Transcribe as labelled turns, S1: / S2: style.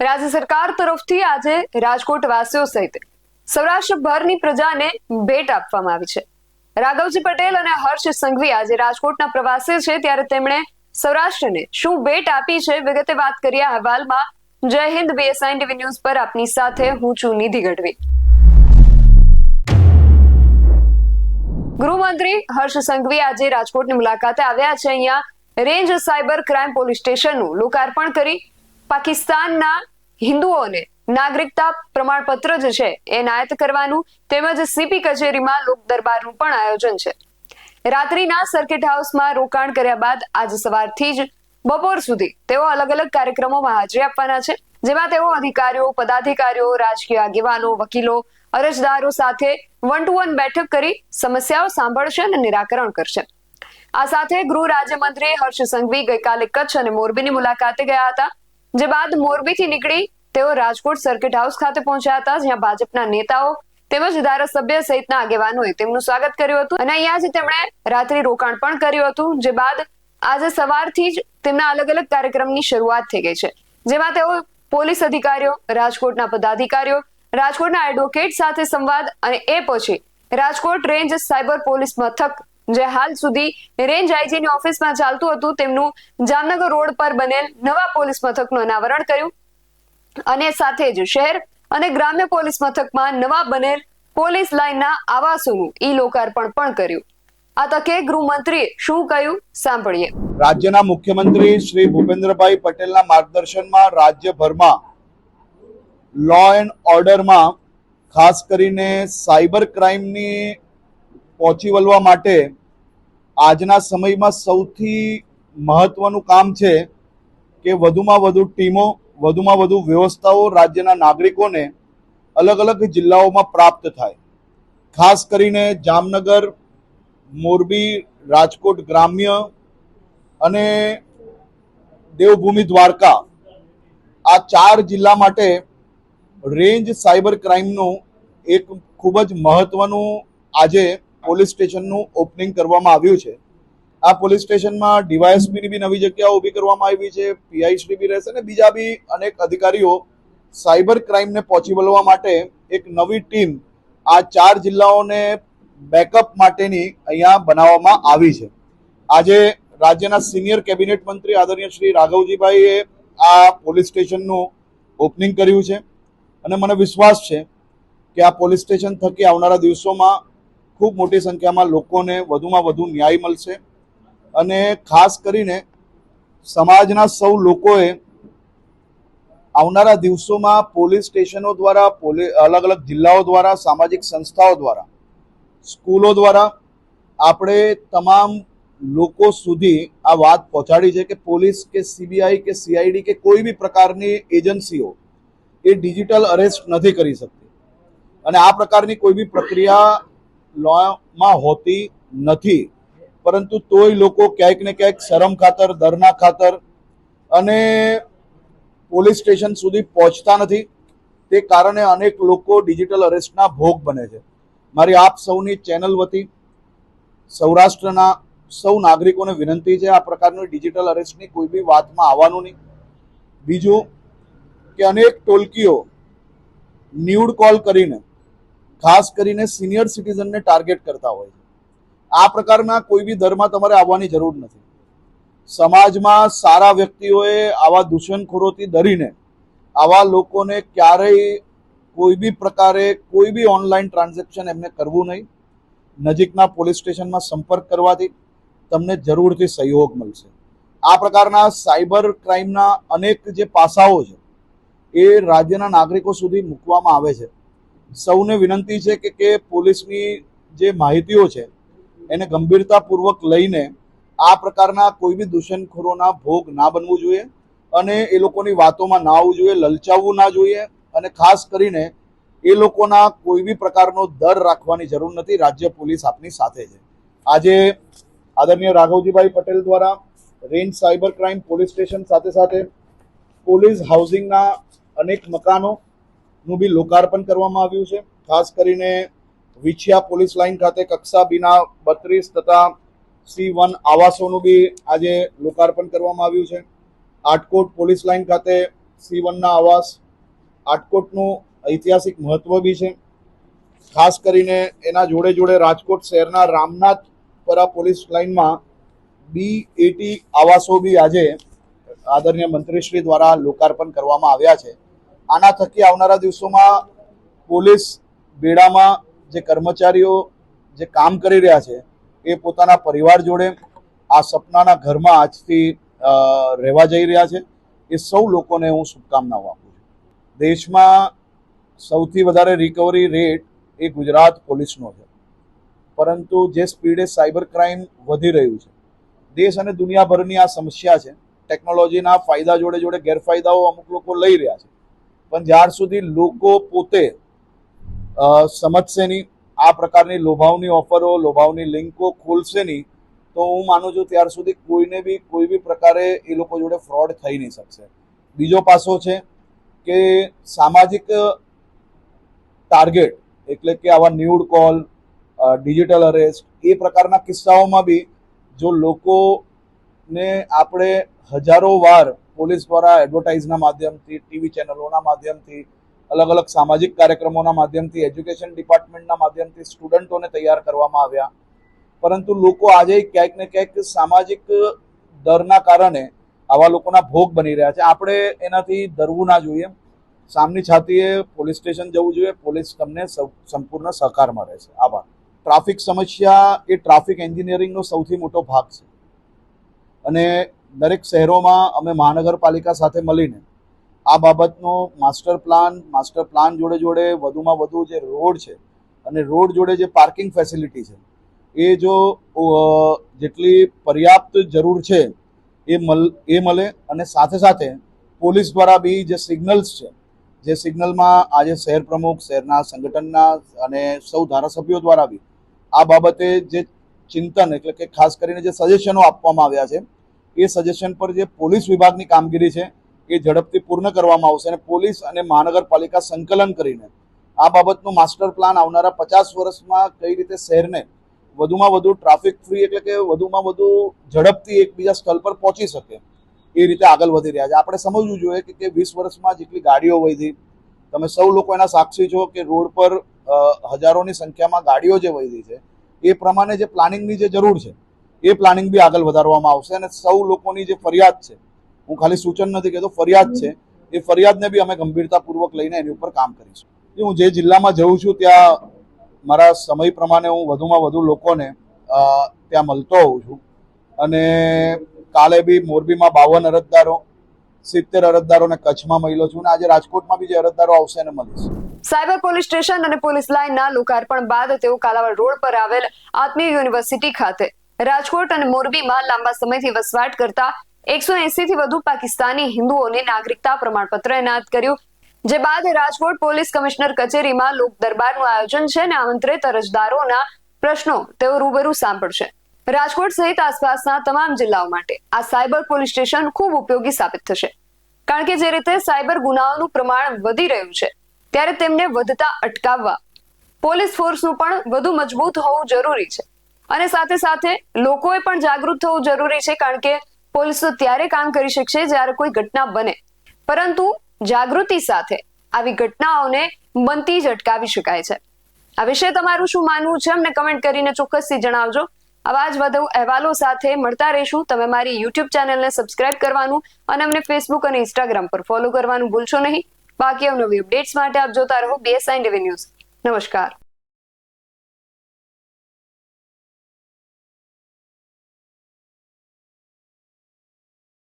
S1: રાજ્ય સરકાર તરફથી આજે રાજકોટ વાસીઓ સહિત સૌરાષ્ટ્રભરની પ્રજાને ભેટ આપવામાં આવી છે. રાઘવજી પટેલ અને હર્ષ સંઘવી આજે રાજકોટના પ્રવાસે છે, ત્યારે તેમણે સૌરાષ્ટ્રને શું ભેટ આપી છે વિગતે વાત કરીએ અહેવાલમાં. જય હિન્દ બીએસઆઈ ટીવી ન્યૂઝ પર આપની સાથે હું છું નિધિ ગઢવી. ગૃહમંત્રી હર્ષ સંઘવી આજે રાજકોટની મુલાકાતે આવ્યા છે. અહીંયા રેન્જ સાયબર ક્રાઇમ પોલીસ સ્ટેશનનું લોકાર્પણ કરી પાકિસ્તાનના હિન્દુઓને નાગરિકતા પ્રમાણપત્ર જે છે એ નાયત કરવાનું તેમજ સીપી કચેરીમાં લોક દરબારનું પણ આયોજન છે. રાત્રિના સર્કિટ હાઉસમાં રોકાણ કર્યા બાદ આજ સવારથી જ બપોર સુધી તેઓ અલગ અલગ કાર્યક્રમોમાં હાજરી આપવાના છે, જેમાં તેઓ અધિકારીઓ, પદાધિકારીઓ, રાજકીય આગેવાનો, વકીલો, અરજદારો સાથે વન ટુ વન બેઠક કરી સમસ્યાઓ સાંભળશે અને નિરાકરણ કરશે. આ સાથે ગૃહ રાજ્યમંત્રી હર્ષ સંઘવી ગઈકાલે કચ્છ અને મોરબીની મુલાકાતે ગયા હતા. જે બાદ મોરબીથી નીકળી તેઓ રાજકોટ સર્કિટ હાઉસ ખાતે પહોંચ્યા હતા, જ્યાં ભાજપના નેતાઓ તેમજ ધારાસભ્ય સહિતના આગેવાનોએ તેમનું સ્વાગત કર્યું હતું. અને અહીંયા જ તેમણે રાત્રિ રોકાણ પણ કર્યું હતું, જે બાદ આજે સવારથી જ તેમના અલગ અલગ કાર્યક્રમની શરૂઆત થઈ ગઈ છે. જેમાં તેઓ પોલીસ અધિકારીઓ, રાજકોટના પદાધિકારીઓ, રાજકોટના એડવોકેટ સાથે સંવાદ અને એ પછી રાજકોટ રેન્જ સાયબર પોલીસ મથક જે હાલ સુધી રેન્જ આઈજીની ઓફિસમાં ચાલતું હતું, તેમનું જામનગર રોડ પર બનેલ નવા પોલીસ મથકનું અનાવરણ કર્યું. અને સાથે જ શહેર અને ગ્રામ્ય પોલીસ મથકમાં નવા બનેલ પોલીસ લાઇનના આવાસોનું ઈ લોકાર્પણ પણ કર્યું. આ તકે ગૃહમંત્રીએ શું કહ્યું? સાંભળીએ.
S2: રાજ્યના મુખ્યમંત્રી શ્રી ભૂપેન્દ્રભાઈ પટેલના માર્ગદર્શનમાં રાજ્યભરમાં લો એન્ડ ઓર્ડરમાં ખાસ કરીને સાયબર ક્રાઇમની પહોંચી વળવા માટે આજના સમયમાં સૌથી મહત્વનું કામ છે કે વધુમાં વધુ ટીમો, વધુમાં વધુ વ્યવસ્થાઓ રાજ્યના નાગરિકોને અલગ અલગ જિલ્લાઓમાં પ્રાપ્ત થાય. ખાસ કરીને જામનગર, મોરબી, રાજકોટ ગ્રામ્ય અને દેવભૂમિ દ્વારકા આ ચાર જિલ્લા માટે રેન્જ સાયબર ક્રાઇમનું એક ખૂબ જ મહત્વનું આજે પોલીસ સ્ટેશનનું ઓપનિંગ કરવામાં આવ્યું છે. આ પોલીસ સ્ટેશનમાં ડીવાયએસપીની બી નવી જગ્યાઓ ઊભી કરવામાં આવી છે પીઆઈશ્રી બી રહેશે અને બીજા બી અનેક અધિકારીઓ સાયબર ક્રાઇમને પહોંચી વળવા માટે એક નવી ટીમ આ ચાર જિલ્લાઓને બેકઅપ માટેની અહીંયા બનાવવામાં આવી છે. આજે રાજ્યના સિનિયર કેબિનેટ મંત્રી આદરણીય શ્રી રાઘવજીભાઈએ આ પોલીસ સ્ટેશનનું ઓપનિંગ કર્યું છે. અને મને વિશ્વાસ છે કે આ પોલીસ સ્ટેશન થકી આવનારા દિવસોમાં ખૂબ મોટી સંખ્યામાં લોકોને વધુમાં વધુ ન્યાય મળશે અને ખાસ કરીને સમાજના સૌ લોકોએ આવનારા દિવસોમાં પોલીસ સ્ટેશનો દ્વારા અલગ અલગ જિલ્લાઓ દ્વારા, સામાજિક સંસ્થાઓ દ્વારા, સ્કૂલો દ્વારા આપણે તમામ લોકો સુધી આ વાત પહોંચાડી છે કે પોલીસ કે સીબીઆઈ કે સીઆઈડી કે કોઈ બી પ્રકારની એજન્સીઓ એ ડિજિટલ અરેસ્ટ નથી કરી શકતી. અને આ પ્રકારની કોઈ બી પ્રક્રિયા લોમાં હોતી નથી. પરંતુ તોય લોકો ક્યાંક ને ક્યાંક શરમ ખાતર, દરના ખાતર અને પોલીસ સ્ટેશન સુધી પહોંચતા નથી. તે કારણે અનેક લોકો ડિજિટલ અરેસ્ટના ભોગ બને છે. મારી આપ સૌની ચેનલ વતી સૌરાષ્ટ્રના સૌ નાગરિકોને વિનંતી છે આ પ્રકારની ડિજિટલ અરેસ્ટની કોઈ બી વાતમાં આવવાનું નહીં. બીજું કે અનેક ટોલકીઓ ન્યૂડ કોલ કરીને ખાસ કરીને સિનિયર સિટીઝનને ટાર્ગેટ કરતા હોય છે. આ પ્રકારના કોઈ બી દરમાં તમારે આવવાની જરૂર નથી. સમાજમાં સારા વ્યક્તિઓએ આવા દૂષણખોરોથી ડરીને આવા લોકોને ક્યારેય કોઈ બી પ્રકારે કોઈ બી ઓનલાઈન ટ્રાન્ઝેક્શન એમને કરવું નહીં. નજીકના પોલીસ સ્ટેશનમાં સંપર્ક કરવાથી તમને જરૂરથી સહયોગ મળશે. આ પ્રકારના સાયબર ક્રાઇમના અનેક જે પાસાઓ છે, એ રાજ્યના નાગરિકો સુધી મૂકવામાં આવે છે. સૌને વિનંતી છે કે કે પોલીસની જે માહિતીઓ છે, એને ગંભીરતાપૂર્વક લઈને આ પ્રકારના કોઈ બી દૂષણખોરોના ભોગ ના બનવું જોઈએ અને એ લોકોની વાતોમાં ના આવવું જોઈએ, લલચાવવું ના જોઈએ અને ખાસ કરીને એ લોકોના કોઈ બી પ્રકારનો દર રાખવાની જરૂર નથી. રાજ્ય પોલીસ આપની સાથે છે. આજે આદરણીય રાઘવજીભાઈ પટેલ દ્વારા range cyber crime police station સાથે સાથે પોલીસ હાઉસિંગના અનેક મકાનોનું બી લોકાર્પણ કરવામાં આવ્યું છે. ખાસ કરીને વિછિયા પોલીસ લાઇન ખાતે કક્ષા બીના બત્રીસ તથા સી વન આવાસોનું બી આજે લોકાર્પણ કરવામાં આવ્યું છે. આટકોટ પોલીસ લાઇન ખાતે સી વનના આવાસ, આટકોટનું ઐતિહાસિક મહત્વ બી છે. ખાસ કરીને એના જોડે જોડે રાજકોટ શહેરના રામનાથપરા પોલીસ લાઇનમાં બી એટી આવાસો બી આજે આદરણીય મંત્રીશ્રી દ્વારા લોકાર્પણ કરવામાં આવ્યા છે. આના થકી આવનારા દિવસોમાં પોલીસ બેડામાં જે કર્મચારીઓ જે કામ કરી રહ્યા છે, એ પોતાના પરિવાર જોડે આ સપનાના ઘરમાં આજથી રહેવા જઈ રહ્યા છે. એ સૌ લોકોને હું શુભકામનાઓ આપું છું. દેશમાં સૌથી વધારે રિકવરી રેટ એ ગુજરાત પોલીસનો છે. પરંતુ જે સ્પીડે સાયબર ક્રાઇમ વધી રહ્યું છે, દેશ અને દુનિયાભરની આ સમસ્યા છે. ટેકનોલોજીના ફાયદા જોડે જોડે ગેરફાયદાઓ અમુક લોકો લઈ રહ્યા છે. પણ જ્યાર સુધી લોકો પોતે સમજશે નહીં આ પ્રકારની લોભાવની ઓફરો, લોભાવની લિંકો ખોલશે નહીં, તો હું માનું છું ત્યાર સુધી કોઈને બી, કોઈ બી પ્રકારે એ લોકો જોડે ફ્રોડ થઈ નહીં શકશે. બીજો પાસો છે કે સામાજિક ટાર્ગેટ એટલે કે આવા ન્યૂડ કોલ ડિજિટલ અરેસ્ટ, એ પ્રકારના કિસ્સાઓમાં બી જો લોકોને આપણે હજારો વાર પોલીસ દ્વારા એડવર્ટાઇઝના માધ્યમથી ટીવી ચેનલોના માધ્યમથી અલગ અલગ સામાજિક કાર્યક્રમોના માધ્યમથી એજ્યુકેશન ડિપાર્ટમેન્ટના માધ્યમથી સ્ટુડન્ટોને તૈયાર કરવામાં આવ્યા. પરંતુ લોકો આજે ક્યાંક ને ક્યાંક સામાજિક ડરના કારણે આવા લોકોના ભોગ બની રહ્યા છે. આપણે એનાથી ડરવું ના જોઈએ. સામની છાતીએ પોલીસ સ્ટેશન જવું જોઈએ. પોલીસ તમને સંપૂર્ણ સહકારમાં રહેશે આભાર. ટ્રાફિક સમસ્યા એ ટ્રાફિક એન્જિનિયરિંગનો સૌથી મોટો ભાગ છે. અને દરેક શહેરોમાં અમે મહાનગરપાલિકા સાથે મળીને આ બાબતનો માસ્ટર પ્લાન માસ્ટર પ્લાન જોડે જોડે વધુમાં વધુ જે રોડ છે અને રોડ જોડે જે પાર્કિંગ ફેસિલિટી છે, એ જો જેટલી પર્યાપ્ત જરૂર છે, એ મલ, એ મળે અને સાથે સાથે પોલીસ દ્વારા બી જે સિગ્નલ્સ છે, જે સિગ્નલમાં આજે શહેર પ્રમુખ, શહેરના સંગઠનના અને સૌ ધારાસભ્યો દ્વારા બી આ બાબતે જે ચિંતન એટલે કે ખાસ કરીને જે સજેશનો આપવામાં આવ્યા છે એ સજેશન પર જે પોલીસ વિભાગની કામગીરી છે, એ ઝડપથી પૂર્ણ કરવામાં આવશે અને પોલીસ અને મહાનગરપાલિકા સંકલન કરીને આ બાબતનું માસ્ટર પ્લાન આવનારા પચાસ વર્ષમાં કઈ રીતે શહેરને વધુમાં વધુ ટ્રાફિક ફ્રી એટલે કે વધુમાં વધુ ઝડપથી એકબીજા સ્થળ પર પહોંચી શકે એ રીતે આગળ વધી રહ્યા છે. આપણે સમજવું જોઈએ કે કે વીસ વર્ષમાં જેટલી ગાડીઓ વધી, તમે સૌ લોકો એના સાક્ષી છો કે રોડ પર હજારોની સંખ્યામાં ગાડીઓ જે વધી છે, એ પ્રમાણે જે પ્લાનિંગની જે જરૂર છે એ પ્લાનિંગ બી આગળ વધારવામાં આવશે અને સૌ લોકોની જે ફરિયાદ છે, હું ખાલી સૂચન નથી કહેતો, ફરિયાદ છે, એ ફરિયાદને બી અમે ગંભીરતાપૂર્વક લઈને એની ઉપર કામ કરીશું. હું જે જિલ્લામાં જઉં છું, ત્યાં મારા સમય પ્રમાણે હું વધુમાં વધુ લોકોને ત્યાં મળતો હોઉં છું. અને કાલે બી મોરબીમાં બાવન અરજદારો, સિત્તેર અરજદારોને કચ્છમાં મળ્યો છું અને આજે રાજકોટમાં બી જે અરજદારો આવશે એને મળીશ.
S1: સાયબર પોલીસ સ્ટેશન અને પોલીસ લાઇનના લોકાર્પણ બાદ તેઓ કાલાવડ રોડ પર આવેલ આત્મીય યુનિવર્સિટી ખાતે રાજકોટ અને મોરબીમાં લાંબા સમયથી વસવાટ કરતા એકસો એસી થી વધુ પાકિસ્તાની હિન્દુઓને નાગરિકતા પ્રમાણપત્ર એનાયત કર્યું. જે બાદ રાજકોટ પોલીસ કમિશનર કચેરીમાં લોક દરબારનું આયોજન છે અને આમંત્રિત અરજદારોના પ્રશ્નો તેઓ રૂબરૂ સાંભળશે. રાજકોટ સહિત આસપાસના તમામ જિલ્લાઓ માટે આ સાયબર પોલીસ સ્ટેશન ખૂબ ઉપયોગી સાબિત થશે. કારણ કે જે રીતે સાયબર ગુનાઓનું પ્રમાણ વધી રહ્યું છે, ત્યારે તેમને વધતા અટકાવવા પોલીસ ફોર્સનું પણ વધુ મજબૂત હોવું જરૂરી છે. અને સાથે સાથે લોકોએ પણ જાગૃત થવું જરૂરી છે, કારણ કે પોલીસ તો ત્યારે કામ કરી શકશે જ્યારે કોઈ ઘટના બને. પરંતુ જાગૃતિ સાથે આવી ઘટનાઓને બનતી જ અટકાવી શકાય છે. આ વિશે તમારું શું માનવું છે, અમને કમેન્ટ કરીને ચોક્કસથી જણાવજો. આવા જ વધુ અહેવાલો સાથે મળતા રહીશું. તમે મારી યુટ્યુબ ચેનલને સબસ્ક્રાઇબ કરવાનું અને અમને ફેસબુક અને ઇન્સ્ટાગ્રામ પર ફોલો કરવાનું ભૂલશો નહીં. બાકી અવનવી અપડેટ્સ માટે આપ જોતા રહો બીએસઆઈ ટીવી ન્યૂઝ નમસ્કાર.